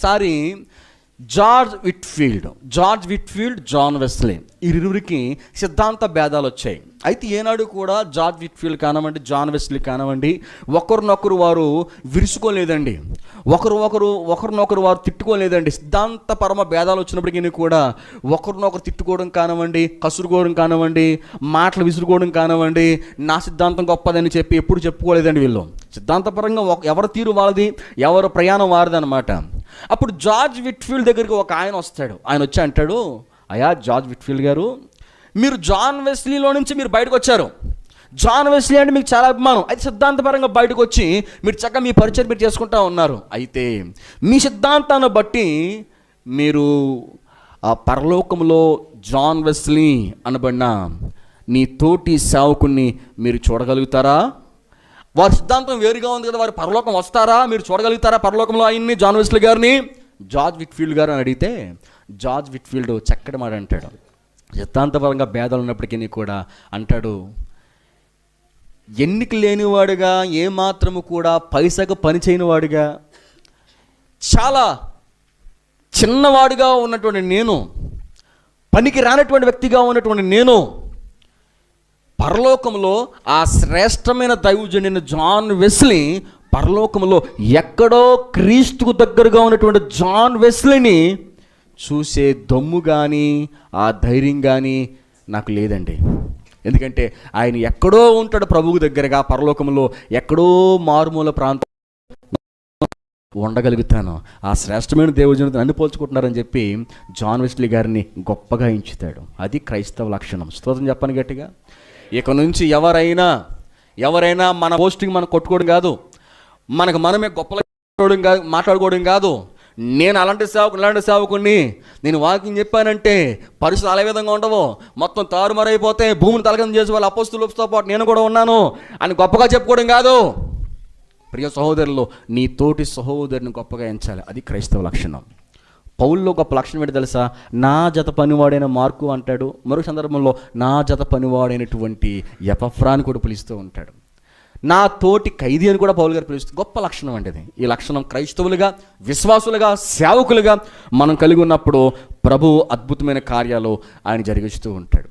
ఒకసారి George Whitefield George Whitefield John Wesley ఇరువురికి సిద్ధాంత భేదాలు వచ్చాయి. అయితే ఏనాడు కూడా జార్జ్ విట్ఫీల్డ్ కానివ్వండి జాన్ వెస్లీ కానివ్వండి ఒకరినొకరు వారు విరుచుకోలేదండి. ఒకరు ఒకరు ఒకరినొకరు వారు తిట్టుకోలేదండి. సిద్ధాంత పరమ భేదాలు వచ్చినప్పటికీ కూడా ఒకరినొకరు తిట్టుకోవడం కానివ్వండి కసురుకోవడం కానివ్వండి మాటలు విసురుకోవడం కానివ్వండి నా సిద్ధాంతం గొప్పదని చెప్పి ఎప్పుడు చెప్పుకోలేదండి వీళ్ళు. సిద్ధాంతపరంగా ఎవరి తీరు వాళ్ళది ఎవరి ప్రయాణం వారిది అనమాట అప్పుడు జార్జ్ విట్ఫీల్డ్ దగ్గరికి ఒక ఆయన వస్తాడు. ఆయన వచ్చి అంటాడు అయా జార్జ్ విట్ఫీల్డ్ గారు మీరు జాన్ వెస్లీలో నుంచి మీరు బయటకు వచ్చారు. జాన్ వెస్లీ అంటే మీకు చాలా అభిమానం. అయితే సిద్ధాంతపరంగా బయటకు వచ్చి మీరు చక్కగా మీ పరిచయం మీరు చేసుకుంటా ఉన్నారు. అయితే మీ సిద్ధాంతాన్ని బట్టి మీరు ఆ పరలోకంలో జాన్ వెస్లీ అనబడిన నీ తోటి సేవకుణ్ణి మీరు చూడగలుగుతారా? వారి సిద్ధాంతం వేరుగా ఉంది కదా వారి పరలోకం వస్తారా? మీరు చూడగలుగుతారా పరలోకంలో ఆయన్ని? జాన్ వెస్లీ గారిని? జార్జ్ విట్ఫీల్డ్ గారు అని అడిగితే జార్జ్ విట్ఫీల్డ్ చక్కటి మాట అంటాడు. సిద్ధాంతపరంగా భేదాలు ఉన్నప్పటికీ కూడా అంటాడు ఎన్నిక లేనివాడుగా ఏమాత్రము కూడా పైసకు పనిచేయనివాడుగా చాలా చిన్నవాడుగా ఉన్నటువంటి నేను పనికి రానటువంటి వ్యక్తిగా ఉన్నటువంటి నేను పరలోకంలో ఆ శ్రేష్టమైన దైవజనుడైన జాన్ వెస్లీ పరలోకంలో ఎక్కడో క్రీస్తుకు దగ్గరగా ఉన్నటువంటి జాన్ వెస్లీని చూసే దమ్ము కానీ ఆ ధైర్యం కానీ నాకు లేదండి. ఎందుకంటే ఆయన ఎక్కడో ఉంటాడు ప్రభువు దగ్గరగా పరలోకంలో ఎక్కడో మారుమూల ప్రాంతం ఉండగలుగుతాను. ఆ శ్రేష్టమైన దేవజనుడు నన్ను పోల్చుకుంటున్నారని చెప్పి జాన్ వెస్లీ గారిని గొప్పగా ఎంచుతాడు. అది క్రైస్తవ లక్షణం. స్తోత్రం చెప్పను గట్టిగా. ఇక నుంచి ఎవరైనా ఎవరైనా మన పోస్టింగ్ మనం కొట్టుకోవడం కాదు మనకు మనమే గొప్పలు కాదు మాట్లాడుకోవడం కాదు. నేను అలాంటి సేవకు ఇలాంటి సేవకుని నేను వాకింగ్ చెప్పానంటే పరిస్థితులు అలా విధంగా ఉండవు. మొత్తం తారుమారైపోతే భూమిని తలకం చేసే వాళ్ళ అపోస్తులతో పాటు నేను కూడా ఉన్నాను అని గొప్పగా చెప్పుకోవడం కాదు. ప్రియ సహోదరులు నీ తోటి సహోదరుని గొప్పగా ఎంచాలి. అది క్రైస్తవ లక్షణం. పౌల్లో గొప్ప లక్షణం ఏంటి తెలుసా? నా జత పనివాడైన మార్కు అంటాడు. మరో సందర్భంలో నా జత పనివాడైనటువంటి ఎపఫ్రాని కూడా పిలుస్తూ ఉంటాడు. నా తోటి ఖైదీ అని కూడా పౌలు గారు పిలుస్తుంది గొప్ప లక్షణం అండి ఈ లక్షణం క్రైస్తవులుగా విశ్వాసులుగా సేవకులుగా మనం కలిగి ఉన్నప్పుడు ప్రభు అద్భుతమైన కార్యాలు ఆయన జరిగిస్తూ ఉంటాడు.